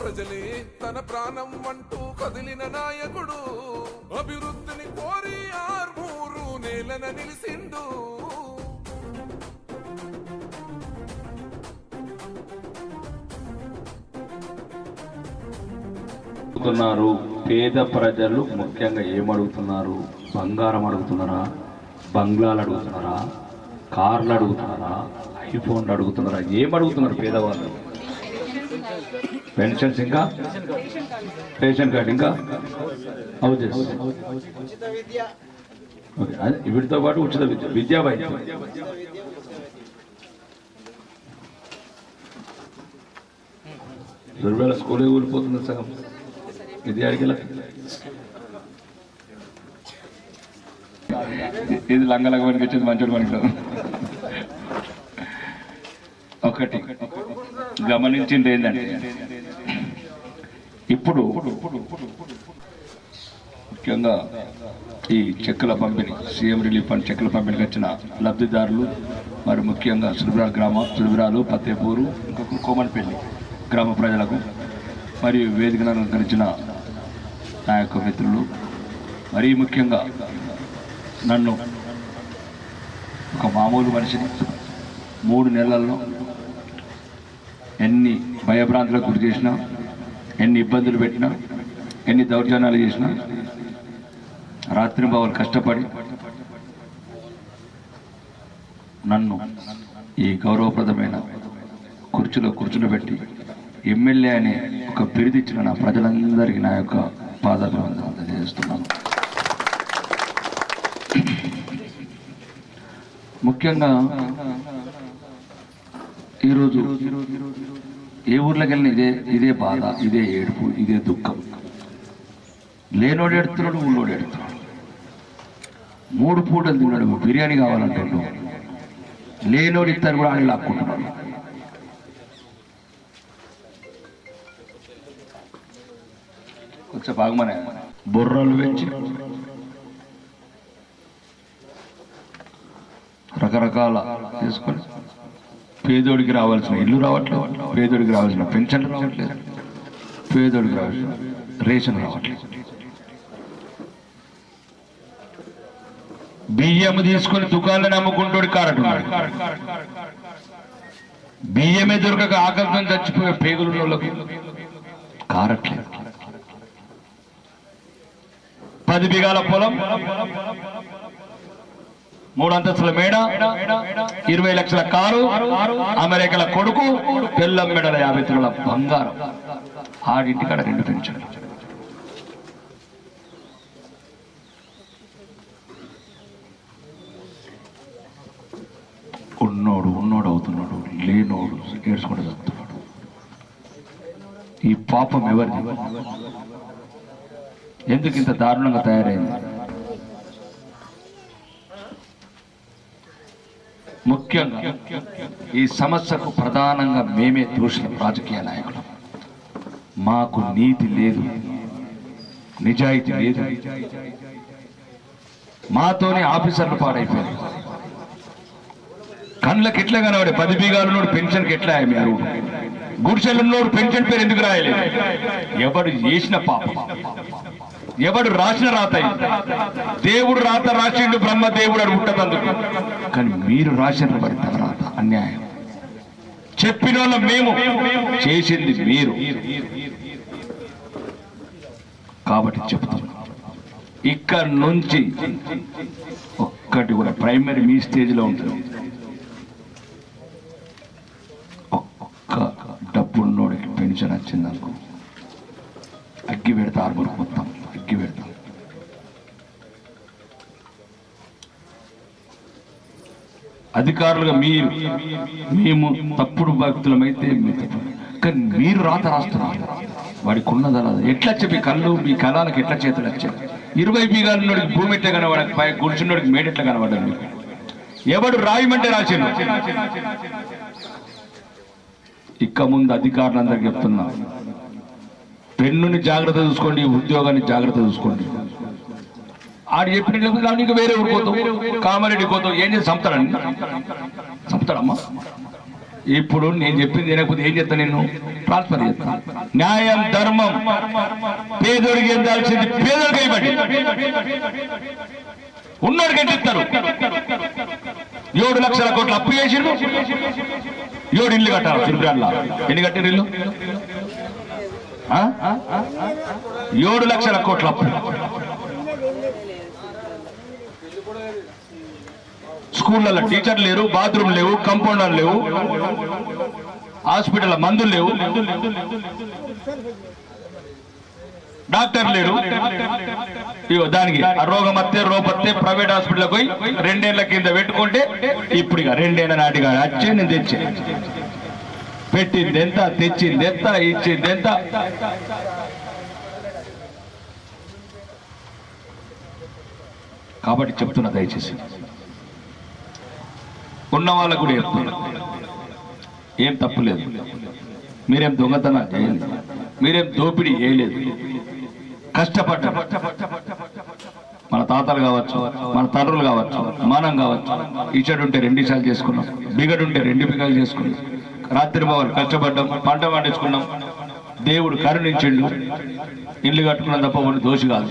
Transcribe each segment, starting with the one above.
ప్రజలే తన ప్రాణం అంటూ కదిలిన నాయకుడు. అభివృద్ధిని కోరి ఆర్మూరు నేలన నిలిసిండు. అడుగుతున్నారు. పేద ప్రజలు ముఖ్యంగా ఏమడుగుతున్నారు? బంగారం అడుగుతున్నారా? బంగ్లాలు అడుగుతున్నారా? కార్లు అడుగుతున్నారా? ఐఫోన్లు అడుగుతున్నారా? ఏం అడుగుతున్నారు పేదవాళ్ళు? పెన్షన్స్ ఇంకా? రేషన్ కార్డు ఇంకా? హౌజెస్ ఓకే వీటితో పాటు ఉచిత విద్య విద్యా వైద్యం. దుర్వేళ స్కూలే ఊరిపోతుంది సగం. ఇది అడిగేలా ఇది లంగలంగ పనికి వచ్చింది మంచోడు పనికి. ఒకటి. గమనించింది ఏంటంటే ఇప్పుడు ముఖ్యంగా ఈ చెక్కుల పంపిణీ సీఎం రిలీఫ్ ఫండ్ చెక్కుల పంపిణీకి వచ్చిన లబ్ధిదారులు మరి ముఖ్యంగా సులుబురాలు గ్రామ సులుబురాలు పత్తేపూరు ఇంకొక కోమన్పల్లి గ్రామ ప్రజలకు మరియు వేదికను అలంకరించిన నా యొక్క మిత్రులు మరీ ముఖ్యంగా నన్ను ఒక మామూలు మనిషిని మూడు నెలల్లో ఎన్ని భయభ్రాంతులకు గురి చేసినా ఎన్ని ఇబ్బందులు పెట్టినా ఎన్ని దౌర్జన్యాలు చేసినా రాత్రి బావులు కష్టపడి నన్ను ఈ గౌరవప్రదమైన కుర్చీలో కూర్చుండబెట్టి ఎమ్మెల్యే అనే ఒక బిరుదిచ్చిన నా ప్రజలందరికీ నా యొక్క పాదాభివందనం అందజేస్తున్నాను ముఖ్యంగా ఈరోజు ఏ ఊర్లోకి వెళ్ళిన ఇదే ఇదే బాధ ఇదే ఏడుపు ఇదే దుఃఖం. లేనోడు ఎడుతున్నాడు ఊళ్ళోడు ఎడుతున్నాడు మూడు పూటలు తిన్నాడు బిర్యానీ కావాలంటాడు. లేనోడు ఇస్తారు కూడా ఆయన లాక్కుంటున్నాడు. కొంచెం బాగుమనే బుర్రలు పెంచి రకరకాల తీసుకొని పేదోడికి రావాల్సిన ఇల్లు రావట్లేదు. పేదోడికి రావాల్సిన పెన్షన్ రావట్లేదు. పేదోడికి రావాల్సిన రేషన్ రావట్లేదు. బియ్యం తీసుకుని దుకాణాలను అమ్ముకుంటూ కారటున్నాడు. బియ్యమే దొరకక ఆకలితో చచ్చిపోయే పేగులు వాళ్ళకి కారట్లేదు. పది బిగాల పొలం మూడు అంతస్తుల మేడ ఇరవై లక్షల కారు అమెరికల కొడుకు పెళ్ళం మెడల యాభై తుల బంగారం. ఆడింటికాడ రెండు పెంచాడు ఉన్నోడు ఉన్నోడు అవుతున్నాడు లేనోడు ఏడ్చుకుంటూ చదువుతున్నాడు ఈ పాపం ఎవరిది? ఎందుకు ఇంత దారుణంగా తయారైంది? ముఖ్యంగా ఈ సమస్యకు ప్రధానంగా మేమే దోషులం రాజకీయ నాయకులు. మాకు నీతి లేదు నిజాయితీ లేదు. మాతోనే ఆఫీసర్లు పాడైపోయారు. కండ్లకు ఎట్లా కనబడే? పది బీగాలు పెన్షన్కి ఎట్లా మీ అరువు పెన్షన్ పేరు ఎందుకు రాయలేదు? ఎవడు చేసిన పాపం. ఎవడు రాసిన రాత దేవుడు రాత రాసిండు బ్రహ్మ దేవుడు అని పుట్టదందుకు కానీ మీరు రాసిన పడితే రాత అన్యాయం. చెప్పిన మేము చేసింది మీరు. కాబట్టి చెప్తున్నాం ఇక్కడ నుంచి ఒక్కటి కూడా ప్రైమరీ మీ స్టేజ్లో ఉంటుంది ఒక్క డబ్బున్నోడికి పెన్షన్ వచ్చిందనుకో అగ్గి పెడతా ఆరుగురు మొత్తం అగ్గి పెడతాం అధికారులుగా మీరు మేము తప్పుడు భక్తులమైతే కానీ మీరు రాత రాస్తున్నారు. వాడికి ఉన్నదలా ఎట్లా చెప్పి కళ్ళు మీ కళాలకు ఎట్లా చేతులు వచ్చాయి? ఇరవై బీగాలు ఉన్నోడికి భూమి ఎట్లా కనబడక పై గుడిచున్నోడికి మేడ ఎట్లా కనబడ్డాడు? మీకు ఎవడు రాయమంటే రాసిన ఇక్క ముందు అధికారులందరికీ చెప్తున్నా. పెన్నుని జాగ్రత్త చూసుకోండి ఉద్యోగాన్ని జాగ్రత్త చూసుకోండి. ఆడు చెప్పిన నీకు వేరే ఊరు పోతావు. కామారెడ్డి పోతావు. ఏం చేసి చంపుతాడండి చంపుతాడమ్మా ఇప్పుడు నేను చెప్పింది వినకపోతే ఏం చేస్తా నేను? ట్రాన్స్ఫర్ చేస్తా. న్యాయం ధర్మం. పేదోడికి ఎందాల్సింది పేదోడికి ఇవ్వండి ఉన్నోడికి ఎంత ఇస్తారు? ఏడు లక్షల కోట్లు అప్పు చేసిండు ఏడు ఇల్లు కట్టారు తిరుపతిలో ఎన్ని కట్టారు ఇల్లు? ఏడు లక్షల కోట్ల అప్పు. స్కూళ్ళలో టీచర్లు లేరు బాత్రూమ్ లేవు కంపౌండర్ లేవు హాస్పిటల్ మందులు లేవు. డాక్టర్ లేరు. ఇగో దానికి రోగం వస్తే రోపత్తే ప్రైవేట్ హాస్పిటల్ పోయి రెండేళ్ళ కింద పెట్టుకుంటే ఇప్పుడు ఇక రెండేళ్ళ నాటిగా వచ్చే నేను తెచ్చే. పెట్టింది ఎంత తెచ్చింది ఎంత ఇచ్చింది ఎంత కాబట్టి చెప్తున్నా దయచేసి. ఉన్న వాళ్ళకు కూడా చెప్తున్నా ఏం తప్పు లేదు. మీరేం దొంగతనం చేయలేదు మీరేం దోపిడీ చేయలేదు. కష్టపడ్డ మన తాతలు కావచ్చు మన తండ్రులు కావచ్చు మనం కావచ్చు ఇచ్చడుంటే రెండు ఇషాలు చేసుకున్నాం బిగడుంటే రెండు బిగాలు చేసుకున్నాం. రాత్రి బావలు కష్టపడ్డాం పంట పండించుకున్నాం. దేవుడు కరుణించిండు. ఇల్లు కట్టుకున్నాం తప్ప మన దోషి కాదు.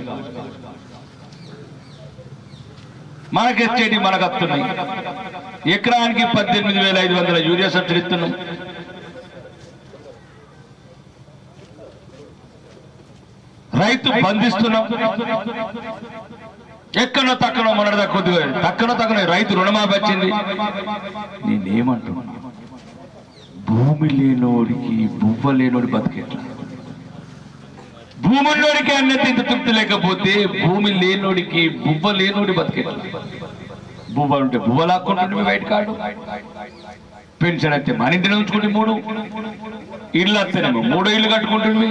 మనకెచ్చేటి మనకు వస్తున్నాయి ఎకరానికి పద్దెనిమిది వేల ఐదు వందల యూరియా సబ్సిడీ ఇస్తున్నాం. రైతు బంధిస్తున్నాం. ఎక్కడో తక్కడో మొన్నటిదా కొద్దిగా తక్కడో తక్కనో రైతు రుణమాఫీ వచ్చింది. నేనేమంటున్నా? భూమి లేనోడికి బువ్వ లేనోడి బతికెట్లా? భూముల్లోడికి అన్నది ఇంత తృప్తి లేకపోతే భూమి లేనోడికి బువ్వ లేనోడి బతికే బువ్వ ఉంటే బువ్వ లాక్కుంటుంటే బయట కాడు పెన్షన్ అయితే మన ఇంటిని ఉంచుకుంటే మూడు. ఇల్లు వస్తేనేమో మూడో ఇల్లు కట్టుకుంటుంది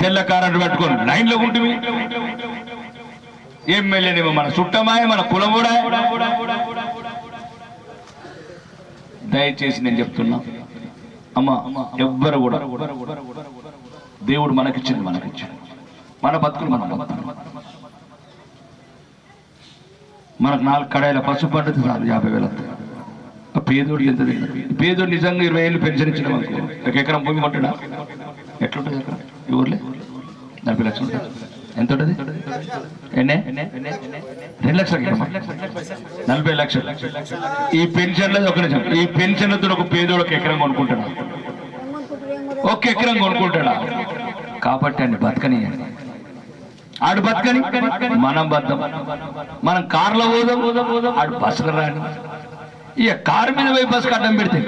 తెల్ల కారెంట్ పెట్టుకొని లైన్లో ఉంటుంది ఎమ్మెల్యేనేమో మన చుట్టమాయ మన కులం కూడా. దయచేసి నేను చెప్తున్నా. అమ్మా ఎవ్వరు కూడా దేవుడు మనకిచ్చింది మనకిచ్చింది మన బతుకులు మన బతుకులు. మనకు నాలుగు కడాయిల పసుపు పండుతుంది చాలు యాభై వేలు పేదోడు ఆ పేదోడికి ఎంత పేదోడు నిజంగా ఇరవై ఏళ్ళు పెన్షన్ ఇచ్చిన మనకు. ఒక ఎకరం భూమి కొంటాడా ఎట్లుంటుంది ఎకరం ఊర్లే? నలభై లక్షలు ఎంత ఉంటుంది? ఎన్నే? రెండు లక్షల నలభై లక్షలు. ఈ పెన్షన్లది ఒక నిజం ఈ పెన్షన్లతో ఒక పేదోడు ఒక ఎకరం కొనుక్కుంటాడా? ఒక ఎకరం కొనుక్కుంటాడా? కాబట్టి అండి బతకనియండి ఆడు బతకని మనం బద్దం. మనం కార్లో పోదాం ఆడు బస్సులు రాని. ఇక కారు మీద పోయి బస్సు అడ్డం పెడితే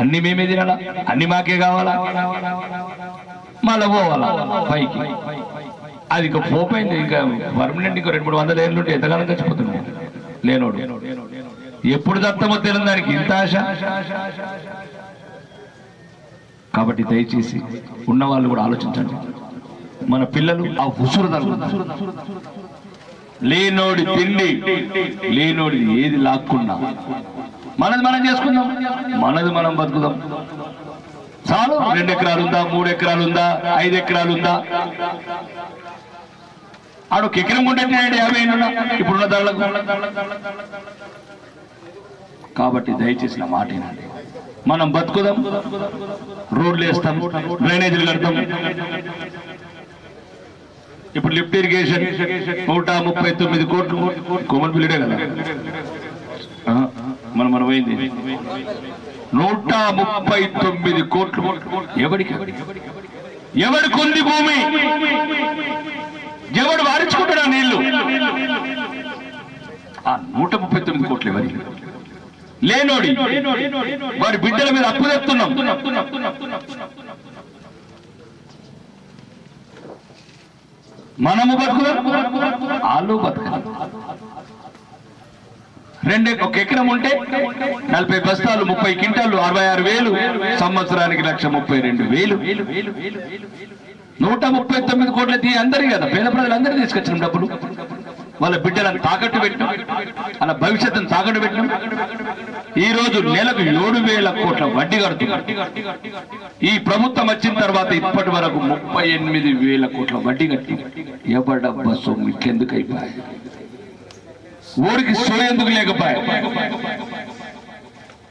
అన్ని మేమే తినాలా? అన్ని మాకే కావాలా? మళ్ళా పోవాలా? పైకి. అది ఇక పోపోయింది. ఇంకా పర్మనెంట్ ఇంకో రెండు మూడు వందల ఏళ్ళు ఉంటే ఎంతకాలం చచ్చిపోతున్నాడు లేనోడు. ఎప్పుడు దత్తమో తెలియని దానికి ఇంత ఆశ? కాబట్టి దయచేసి ఉన్న వాళ్ళు కూడా ఆలోచించండి. మన పిల్లలు ఆ ఉసురు లేనోడి తిండి లేనోడి ఏది లాక్కున్నా మనది మనం చేసుకుందాం మనది మనం బతుకుదాం. చాలు రెండు ఎకరాలు ఉందా మూడు ఎకరాలు ఉందా ఐదు ఎకరాలు ఉందా ఆడు ఒక ఎకరం ఉంటే యాభై ఏళ్ళున్నా ఇప్పుడున్న ధరలకు కాబట్టి దయచేసి నా మాట వినండి. మనం బతుకుదాం రోడ్లు వేస్తాం డ్రైనేజీలు కడతాం. ఇప్పుడు లిఫ్ట్ ఇరిగేషన్ నూట ముప్పై తొమ్మిది కోట్లు. కోమన్ బిల్లుడే కదా? మనం మనం పోయింది నూట ముప్పై తొమ్మిది కోట్లు. ఎవడికి? ఎవడికి ఉంది భూమి? ఎవడు వారించుకుంటాడు ఆ నీళ్ళు? ఆ నూట ముప్పై తొమ్మిది కోట్లు ఎవరికి? లేనోడి. వాడి బిడ్డల మీద అప్పు తెస్తున్నాం. మనము బతుకుదాం వాళ్ళు రెండు ఒక ఎకరం ఉంటే నలభై బస్తాలు ముప్పై క్వింటాలు అరవై ఆరు వేలు సంవత్సరానికి లక్ష ముప్పై రెండు వేలు. నూట ముప్పై తొమ్మిది కోట్ల అందరి కదా. పేద ప్రజలందరూ తీసుకొచ్చిన డబ్బులు. వాళ్ళ బిడ్డలను తాకట్టు పెట్టినాం. వాళ్ళ భవిష్యత్తును తాకట్టు పెట్టినాం. ఈ రోజు నెలకు ఏడు వేల కోట్ల వడ్డీ కడుతున్నాం. ఈ ప్రభుత్వం వచ్చిన తర్వాత ఇప్పటి వరకు ముప్పై ఎనిమిది వేల కోట్ల వడ్డీ కట్టి ఎవడ బస్సు ఇట్లెందుకు అయిపోయాయి ఊరికి సోయేందుకు లేకపోయా?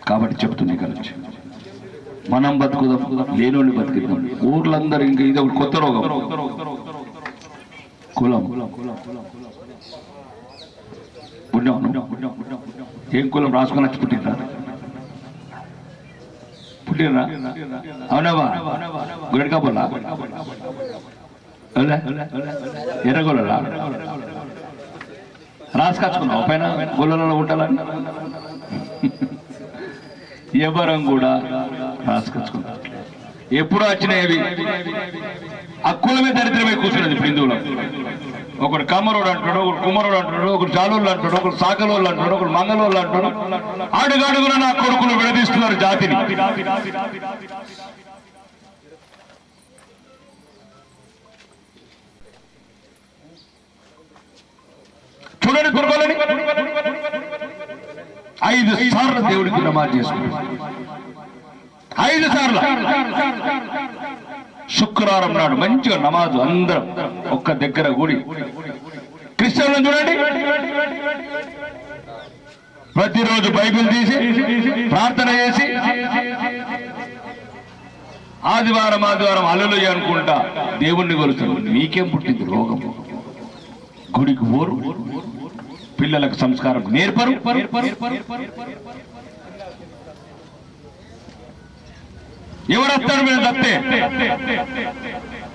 కాబట్టి చెప్తుంది ఇక్కడ మనం బతుకుదాం లేనోళ్ళు బతుకుదాం ఊర్లందరూ ఇంకా ఇది ఒకటి కొత్త రోగం. కులం. పుణ్యం ఏం కులం రాసుకొని వచ్చి పుట్టినరా పుట్టినరా అవునవా గురడికాపోలా ఎర్రగొల్ల రాసుకొచ్చుకున్నావు పైన? గొల్లలో ఉంటాలని ఎవరం కూడా రాసుకొచ్చుకున్నాం. ఎప్పుడు వచ్చినాయి ఆ కులమే దరిద్రమే కూర్చున్నది ఇప్పుడు హిందువులో. ఒకడు కమ్మరోడు అంటాడు ఒకడు కుమ్మరోడు అంటాడు ఒకడు జాలోళ్ళు అంటాడు ఒకడు సాకలోళ్ళు అంటాడు ఒకడు మంగళోళ్ళు అంటాడు అడుగడుగున నా కొడుకులు విడదీస్తున్నారు జాతిని. చూడండి కొడుకోలని ఐదు సార్లు దేవుడికి నమాజ్ చేసుకున్నాడు. ఐదు సార్లు. శుక్రవారం నాడు మంచిగా నమాజు అందరం ఒక్క దగ్గర కూడి. క్రిస్టియన్లను చూడండి. ప్రతిరోజు బైబిల్ తీసి ప్రార్థన చేసి ఆదివారం ఆదివారం అల్లులు అనుకుంటా దేవుణ్ణి కొలుస్తాడు మీకేం పుట్టింది రోగం? గుడికి పోరు. పిల్లలకు సంస్కారం నేర్పరు. ఎవరొస్తాడు మీరు తప్పే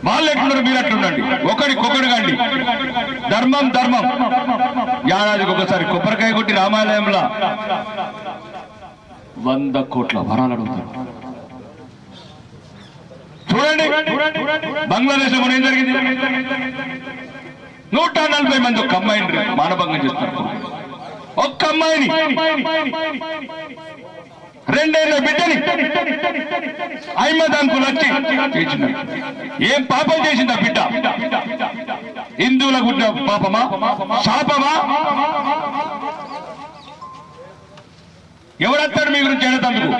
వాళ్ళు ఎట్లున్నారు మీరు ఎట్లుండండి ఒకడికొకడు కండి. ధర్మం ధర్మం. ఏడాదికి ఒకసారి కొబ్బరికాయ కొట్టి రామాలయంలో వంద కోట్ల వరాలు అడుగుతారు చూడండి. బంగ్లాదేశ్లో ఏం జరిగింది? నూట నలభై మంది ఒక అమ్మాయిని మానభంగం చేస్తారు ఒక్క అమ్మాయిని. రెండేళ్ళ బిడ్డని అహ్మదాన్కు వచ్చి ఏం పాపం చేసిందా బిడ్డ? హిందువులకు పాపమా? శాపమా? ఎవడత్తాడు మీ గురించి ఏడతందుకు?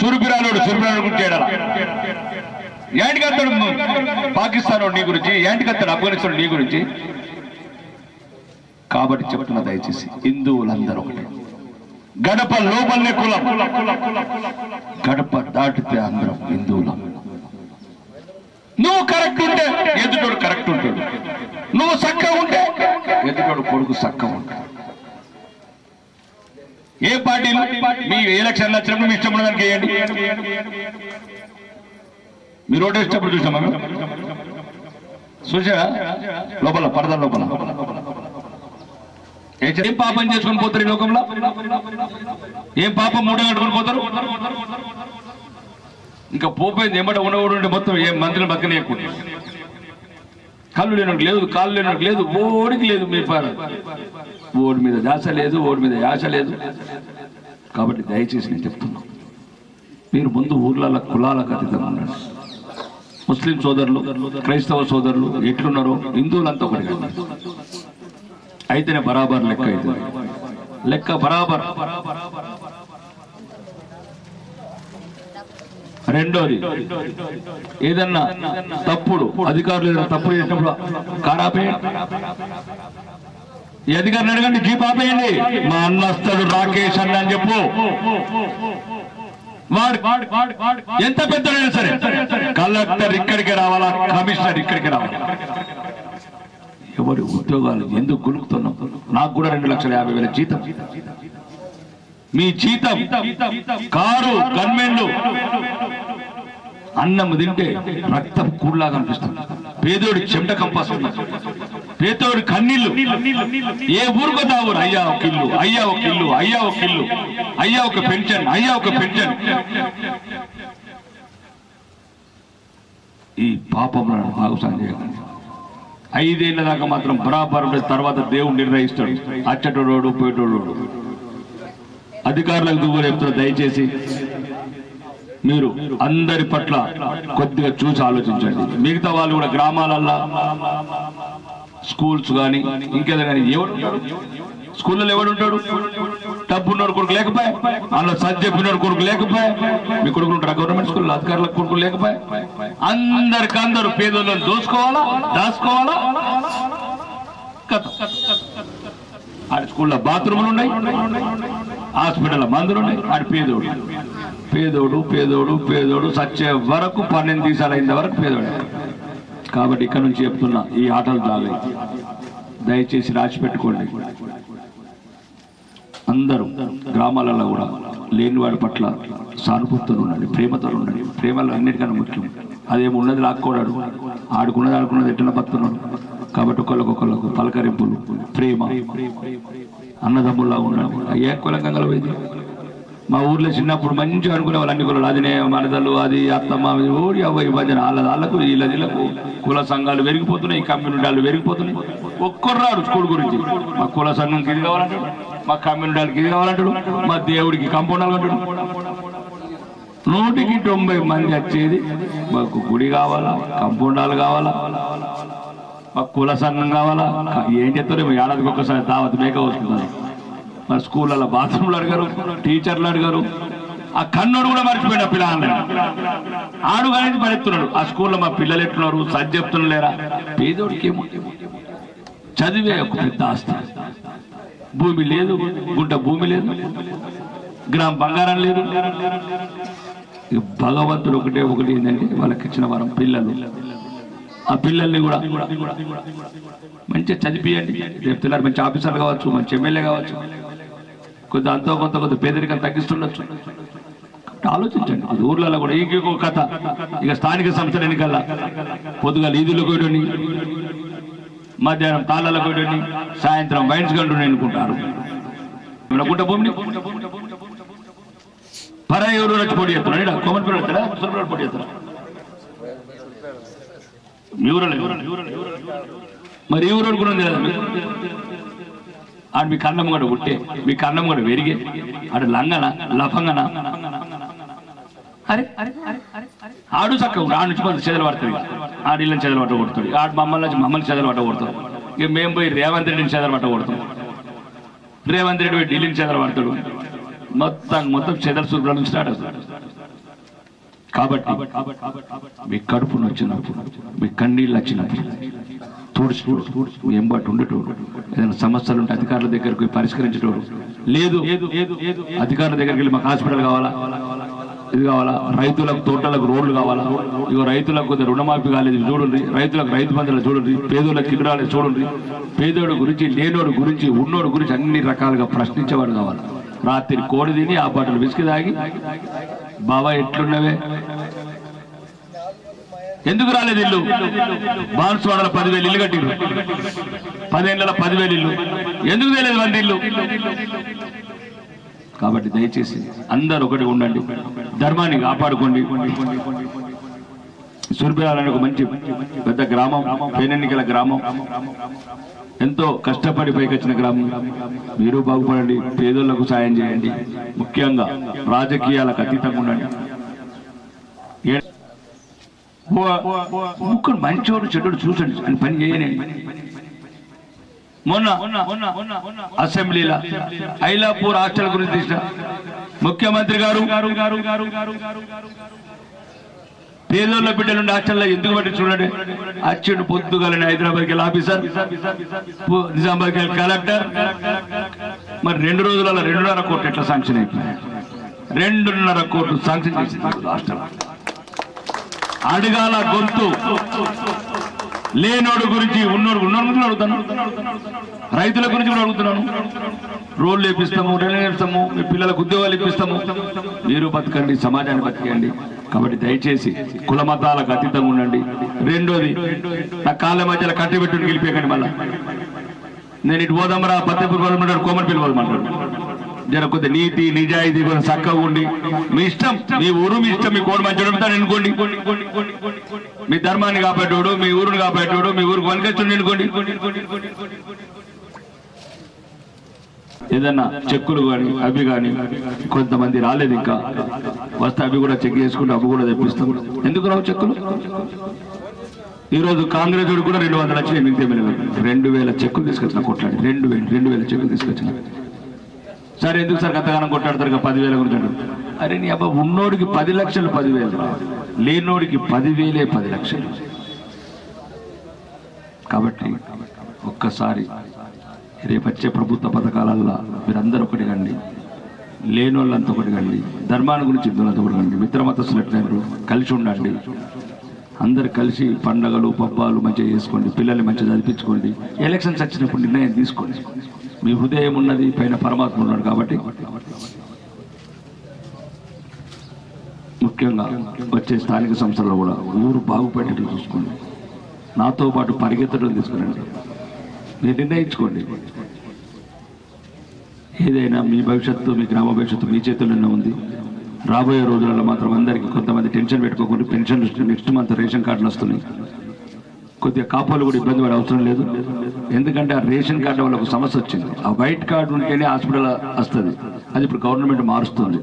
సురుపిరాలోడు సురుపిరాలు గురించి ఏడాల? ఏంటికత్తాడు పాకిస్తాన్ నీ గురించి ఏంటికత్తాడు ఆఫ్ఘనిస్తాన్ నీ గురించి. కాబట్టి చెప్తున్నా దయచేసి హిందువులందరూ ఒకటే. గడప లోపలనే కులం. గడప దాటితే అందరం హిందువులం. నువ్వు కరెక్ట్ ఉంటే ఎదుటోడు కరెక్ట్ ఉంటాడు. నువ్వు సక్క ఉంటే ఎదుటోడు కొడుకు సక్క ఉంటాడు. ఏ పార్టీలు మీ ఎలక్షన్ వచ్చినప్పుడు మీ ఇష్టం ఉన్నదానికి వేయండి. మీరు ఓటు వేసేటప్పుడు చూసామా మేము? చూసా లోపల పరద లోపల. ఏం పాపం చేసుకొని పోతారు ఈ లోకంలో? ఏం పాపం మూడ కట్టుకొని పోతారు? ఇంకా పోపోయింది ఏమంటే ఉండకూడదు మొత్తం ఏం మంత్రులు బక్కనే కళ్ళు లేనోడికి లేదు కాళ్ళు లేనోడికి లేదు ఓడికి లేదు మీ పార ఓడి మీద దాస లేదు ఓడి మీద యాస లేదు. కాబట్టి దయచేసి నేను చెప్తున్నా మీరు ముందు ఊర్లలో కులాలకు అతీతంగా ఉండండి. ముస్లిం సోదరులు క్రైస్తవ సోదరులు ఎట్లున్నారో హిందువులంతా ఒకటి అయితేనే బరాబర్ లెక్క అవుతుంది లెక్క బరాబర్. రెండోది ఏదన్నా తప్పుడు అధికారులు ఏదైనా తప్పుడు చేసినప్పుడు కారాపేయండి. ఈ అధికారులు అడగండి జీప్ ఆపేయండి. మా అన్నస్తడు రాకేష్ అన్న అని చెప్పు. ఎంత పెద్దడైనా సరే కలెక్టర్ ఇక్కడికి రావాలా కమిషనర్ ఇక్కడికి రావాలా? ఎవరి ఉద్యోగాలు ఎందుకు కొనుక్కుతున్నాం? నాకు కూడా రెండు లక్షల యాభై వేల జీతం. మీ జీతం కారు గన్మెన్లు అన్నం తింటే రక్తం కూడలాగా అనిపిస్తుంది. పేదోడి చెమట కంపాస్ పేదోడి కన్నీళ్ళు ఏ ఊరుకు తావురు అయ్యా ఒక ఇల్లు అయ్యా ఒక ఇల్లు అయ్యా ఒక ఇల్లు అయ్యా ఒక పెన్షన్ అయ్యా ఒక పెన్షన్. ఈ పాపం భాగస్వామి చేయకండి. ఐదేళ్ళ దాకా మాత్రం బరాబర్ తర్వాత దేవుడు నిర్ణయిస్తాడు. అచ్చటోడు పోయేటోడు అధికారులకు కూడా చెప్తున్నా దయచేసి మీరు అందరి పట్ల కొద్దిగా చూసి ఆలోచించండి. మిగతా వాళ్ళు కూడా గ్రామాలల్లో స్కూల్స్ కానీ ఇంకేదో కానీ ఎవడు స్కూల్లో ఎవడు ఉంటాడు? డబ్బు ఉన్నోడు కొడుకు లేకపోయా అందులో సజ్జ కొడుకు లేకపోయా మీ కొడుకులు ఉంటారు? గవర్నమెంట్ స్కూల్ అధికారులకు కొడుకు లేకపోయా? అందరికి అందరు పేదోళ్ళని దోసుకోవాలా దాచుకోవాలా? ఆడి స్కూల్లో బాత్రూములు ఉన్నాయి హాస్పిటల్ మందులు ఉన్నాయి ఆడి పేదోడు. పేదోడు పేదోడు పేదోడు సచ్చే వరకు పన్నెండు తీసాలు అయిన వరకు పేదోడు. కాబట్టి ఇక్కడ నుంచి చెప్తున్నా ఈ ఆటలు తాగాయి దయచేసి రాసి పెట్టుకోండి. అందరూ గ్రామాలలో కూడా లేని వాడి పట్ల సానుభూతితో ఉండండి ప్రేమతో ఉండండి. ప్రేమలో అన్నిటికన్నా ముఖ్యం. అదేమో ఉన్నది లాక్కోడాడు. ఆడుకున్నది ఆడుకున్నది ఎట్లా బతున్నాడు కాబట్టి ఒకళ్ళకొకళ్ళకు పలకరింపులు ప్రేమ అన్నదమ్ముల్లా ఉండండి. అయ్యే కులంగా కలవేది మా ఊర్లో చిన్నప్పుడు మంచిగా అనుకునే వాళ్ళు అన్ని కులాలు. అదినే మనదలు అది అత్తమ్మ ఓడి అవ్వ భజన వాళ్ళ వాళ్ళకు వీళ్ళ వీళ్ళకు కుల సంఘాలు పెరిగిపోతున్నాయి కమ్యూనిటీలు పెరిగిపోతున్నాయి. ఒక్కరు రాడు స్కూల్ గురించి. మా కుల సంఘంకి ఇది కావాలంటాడు మా కమ్యూనిటీకి ఇది కావాలంటాడు మా దేవుడికి కంపౌండాలు అంటాడు నూటికి తొంభై మంది వచ్చేది మాకు గుడి కావాలా కంపౌండాలు కావాలా మాకు కుల సంఘం కావాలా. ఏం చెప్తారు ఏడాదికి ఒక్కసారి తావత్ మేక వస్తున్నారు మన స్కూళ్ళలో బాత్రూమ్లు అడిగారు టీచర్లు అడిగారు. ఆ కన్నోడు కూడా మర్చిపోయిన పిల్లలని ఆడు కానీ పడెత్తున్నాడు ఆ స్కూల్లో మా పిల్లలు ఎట్లున్నారు? సజ్జ చెప్తున్నారా లేరా పేదోడికి ఏమో చదివే ఒక పెద్ద ఆస్తి. భూమి లేదు గుంట భూమి లేదు గ్రామ బంగారం లేదు. భగవంతుడు ఒకటే ఒకటి ఏంటంటే వాళ్ళకి ఇచ్చిన వరం పిల్లలు. ఆ పిల్లల్ని కూడా మంచిగా చదివియండి. రేపు పిల్లలు మంచి ఆఫీసర్ కావచ్చు మంచి ఎమ్మెల్యే కావచ్చు. కొద్ది అంతో కొంత కొంత పేదరికం తగ్గిస్తుండొచ్చు. ఆలోచించండి. అది ఊర్లలో కూడా ఇంకొక కథ. ఇక స్థానిక సంస్థల ఎన్నికల పొద్దుగా ఈదులు కొయ్యని మధ్యాహ్నం తాళ్ళలో కొయ్యని సాయంత్రం వైన్స్ గంటని ఎన్నుకుంటారు. గుంట భూమిని పర ఎవరు వచ్చి పోటీ చేస్తున్నాడు కోమన్ పిల్లలు వస్తాడా ముసలి పిల్లలు పోటీ చేస్తారా? మీ ఊరలో మరి ఈ ఊరు కూడా కదా? ఆడు మీ కన్నం కూడా ఉంటే మీ కన్నం కూడా పెరిగే ఆడు లంగన లఫంగన అరే ఆడు చక్కగా ఆడు నుంచి కొంత చెదలు పడుతుంది. ఆడు ఇళ్ళని చెదలు పట్ట కొడుతుంది ఆడు మమ్మల్ని నుంచి మమ్మల్ని చెదలు పట్ట కొడతాం ఇక మేము పోయి రేవంత్ రెడ్డిని చెదలు పట్ట కొడతాం రేవంత్ రెడ్డి పోయి ఢిల్లీని చెదలు పడతాడు. మొత్తం మొత్తం చెదలు సూర్యుల నుంచి స్టార్ట్ అవుతుంది. కాబట్టి మీ కడుపు నచ్చినప్పుడు మీ కన్నీళ్ళు వచ్చినప్పుడు తుడుచు మీ ఉండేటోడు ఏదైనా సమస్యలు ఉంటే అధికారుల దగ్గరకు పరిష్కరించేటోడు లేదు అధికారుల దగ్గరికి వెళ్ళి మాకు హాస్పిటల్ కావాలా? ఇది కావాలా? రైతులకు తోటలకు రోడ్లు కావాలా? ఇక రైతులకు కొద్దిగా రుణమాఫీ కాలేదు చూడండి. రైతులకు రైతు బంధువులు చూడండి. పేదోళ్ళకి కిరాలు చూడండి. పేదోడి గురించి లేనోడి గురించి ఉన్నోడి గురించి అన్ని రకాలుగా ప్రశ్నించేవాడు కావాలి? రాత్రి కోడి తిని ఆ బట్టలు విసికి తాగి బాబా ఎట్లున్నవే? ఎందుకు రాలేదు ఇల్లు? బాన్స్వాడలో పదివేలు ఇల్లు కట్టిరు పదేళ్ళ పదివేలు ఇల్లు. ఎందుకు తెలియదు వంద ఇల్లు? కాబట్టి దయచేసి అందరు ఒకటి ఉండండి. ధర్మాన్ని కాపాడుకోండి. సూర్బిరాలు ఒక మంచి పెద్ద గ్రామం పేనెన్నికల గ్రామం. ఎంతో కష్టపడి పైకొచ్చిన గ్రామం. మీరు బాగుపడండి పేదోళ్ళకు సాయం చేయండి. ముఖ్యంగా రాజకీయాలకు అతీతంగా ఉండండి. ఏ- మంచోడు చెడ్డోడు చూసండి. అని పని చేయనండి మొన్న అసెంబ్లీలో ఐలాపూర్ హాస్టల్ గురించి తీసిన ముఖ్యమంత్రి గారు పేదోళ్ళ బిడ్డలుండి హాస్టల్లో ఎందుకు పట్టి చూడండి. అచ్చుడు పొద్దుగలని హైదరాబాద్కి వెళ్ళి ఆఫీసర్ పు- నిజామాబాద్కి వెళ్ళి కలెక్టర్. మరి రెండు రోజుల రెండున్నర కోట్లు ఎట్లా శాంక్షన్ అయిపోయింది రెండున్నర కోట్లు శాంక్షన్ చేసింది హాస్టల్. అడగాల గొంతు. లేనోడు గురించి ఉన్నోడు ఉన్నోడు గురించి అడుగుతాను. రైతుల గురించి కూడా అడుగుతున్నాను. రోడ్లు ఇప్పిస్తాము రైలు ఇప్పిస్తాము మీ పిల్లలకు ఉద్యోగాలు ఇప్పిస్తాము. మీరు బతకండి సమాజాన్ని బతకండి కాబట్టి దయచేసి కుల మతాలకు అతీతంగా ఉండండి. రెండోది నా కాళ్ళ మధ్యలో కట్టెబెట్టుకుని గెలిపేయకండి మళ్ళా. నేను ఇటు పోదామరా పత్తెపూర్ పోదామంటాడు కోమటిపల్లి పోదామంటాడు జర కొద్ది నీతి నిజాయితీ కొంచెం చక్కగా ఉండి. మీ ఇష్టం మీ ఊరు మీ ఇష్టం మీ కోడి మంచి ఉంటాను అనుకోండి. మీ ధర్మాన్ని కాపాడేవాడు మీ ఊరుని కాపాడేవాడు మీ ఊరికి వనకొచ్చుండి అనుకోండి. ఏదన్నా చెక్కులు కానీ అవి కానీ కొంతమంది రాలేదు ఇంకా. వస్తే అవి కూడా చెక్ చేసుకుంటే అవి కూడా తెప్పిస్తాం. ఎందుకు రావు చెక్కులు? ఈరోజు కాంగ్రెస్ కూడా రెండు వందల లక్షలు ఎనిమిది రెండు వేల చెక్కులు తీసుకొచ్చిన కొట్లాడి. రెండు వేలు రెండు వేల చెక్కులు తీసుకొచ్చిన. సార్ ఎందుకు సార్ గతగానం కొట్లాడతారు? పదివేల గురించి అరే నీ అబ్బా ఉన్నోడికి పది లక్షలు పదివేలు లేనోడికి పదివేలే పది లక్షలు. కాబట్టి ఒక్కసారి రేపు వచ్చే ప్రభుత్వ పథకాలల్లో మీరందరూ ఒకటి కండి. లేనోళ్ళంతా ఒకటి కండి. ధర్మాన్ని గురించి ఇద్దరులంతా ఒకటి కండి. మిత్రమతస్తులు కలిసి ఉండండి. అందరు కలిసి పండగలు పబ్బాలు మంచిగా చేసుకోండి. పిల్లల్ని మంచిగా చదివించుకోండి. ఎలక్షన్స్ వచ్చినప్పుడు నిర్ణయం తీసుకోండి. మీ హృదయం ఉన్నది పైన పరమాత్మ ఉన్నాడు కాబట్టి ముఖ్యంగా వచ్చే స్థానిక సంస్థల్లో కూడా ఊరు బాగుపడేట్టు చూసుకోండి. నాతో పాటు పరిగెత్తడం తీసుకురండి. మీరు నిర్ణయించుకోండి. ఏదైనా మీ భవిష్యత్తు మీ గ్రామ భవిష్యత్తు మీ చేతుల్లోనే ఉంది. రాబోయే రోజులలో మాత్రం అందరికీ కొంతమంది టెన్షన్ పెట్టుకోకుండా పెన్షన్ నెక్స్ట్ మంత్ రేషన్ కార్డులు వస్తున్నాయి. కొద్దిగా కాపాలు కూడా ఇబ్బంది పడే అవసరం లేదు. ఎందుకంటే ఆ రేషన్ కార్డు వల్ల ఒక సమస్య వచ్చింది. ఆ వైట్ కార్డు ఉంటేనే హాస్పిటల్ వస్తుంది. అది ఇప్పుడు గవర్నమెంట్ మారుస్తుంది.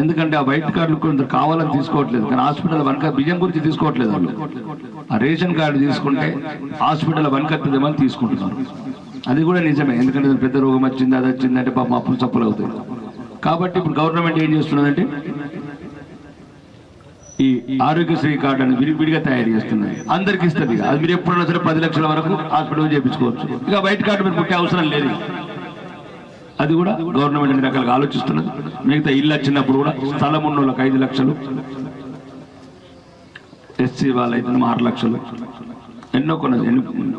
ఎందుకంటే ఆ వైట్ కార్డులు కొందరు కావాలని తీసుకోవట్లేదు. కానీ హాస్పిటల్ వెనక బియ్యం గురించి తీసుకోవట్లేదు వాళ్ళు. ఆ రేషన్ కార్డు తీసుకుంటే హాస్పిటల్ వనకత్తదేమని తీసుకుంటున్నారు. అది కూడా నిజమే. ఎందుకంటే పెద్ద రోగం వచ్చింది అది వచ్చిందంటే పాపం అప్పులు సప్పులు అవుతాయి. కాబట్టి ఇప్పుడు గవర్నమెంట్ ఏం చేస్తున్నదంటే ఈ ఆరోగ్యశ్రీ కార్డు అని విడి- విడిగా తయారు చేస్తున్నాయి. అందరికి ఇస్తుంది. అది మీరు ఎప్పుడైనా సరే పది లక్షల వరకు హాస్పిటల్ చేయించుకోవచ్చు. ఇక వైట్ కార్డు మీరు పుట్టే అవసరం లేదు. అది కూడా గవర్నమెంట్ అన్ని రకాలుగా ఆలోచిస్తున్నది. మిగతా ఇల్లు వచ్చినప్పుడు కూడా స్థలం ఉన్న వాళ్ళకి ఐదు లక్షలు. ఎస్సీ వాళ్ళైతే ఆరు లక్షలు. ఎన్నో కొన్ని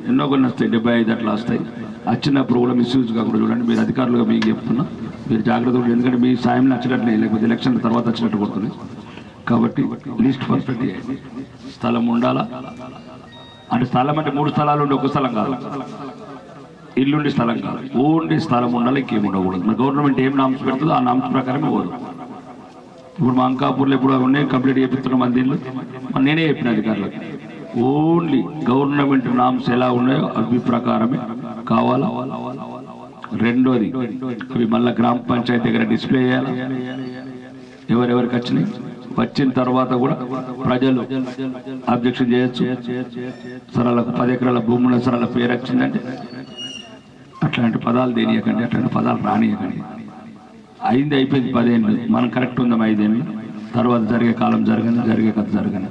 ఎన్నో కొన్ని వస్తాయి. డెబ్బై ఐదు అట్లా వస్తాయి. వచ్చినప్పుడు కూడా మిస్యూజ్ కాకుండా చూడండి. మీరు అధికారులుగా మీకు చెప్తున్నా. మీరు జాగ్రత్త ఎందుకంటే మీ సాయం నచ్చినట్లే లేకపోతే ఎలక్షన్ తర్వాత వచ్చినట్టు కొడుతుంది కాబట్టి లిస్ట్ పర్ఫెక్ట్ చేయండి స్థలం ఉండాలా? అంటే స్థలం అంటే మూడు స్థలాలు ఉండి ఒక స్థలం కాదు. ఇల్లుండి స్థలం కాదు. ఓన్లీ స్థలం ఉండాలి ఇంకేం ఉండకూడదు. మన గవర్నమెంట్ ఏం నామ్స్ పెడుతుందో ఆ నామ్స్ ప్రకారమే పోదు. ఇప్పుడు మా అంకాపూర్లో ఇప్పుడు అవి ఉన్నాయి కంప్లీట్ చేపిస్తున్నాం మంది నేనే చెప్పిన అధికారులకు ఓన్లీ గవర్నమెంట్ నామ్స్ ఎలా ఉన్నాయో అవి ప్రకారమే కావాలా? రెండోది అవి మళ్ళీ గ్రామ పంచాయతీ దగ్గర డిస్ప్లే చేయాలి? ఎవరెవరికి వచ్చినాయి? వచ్చిన తర్వాత కూడా ప్రజలు అబ్జెక్షన్ చేయొచ్చు. సార్ పది ఎకరాల భూములు సరళ పేరు వచ్చిందంటే అట్లాంటి పదాలు తెలియకండి అట్లాంటి పదాలు రానియకండి. అయింది అయిపోయింది పదేళ్ళు. మనం కరెక్ట్ ఉందాం ఐదేళ్ళు. తర్వాత జరిగే కాలం జరగని జరిగే కథ జరగని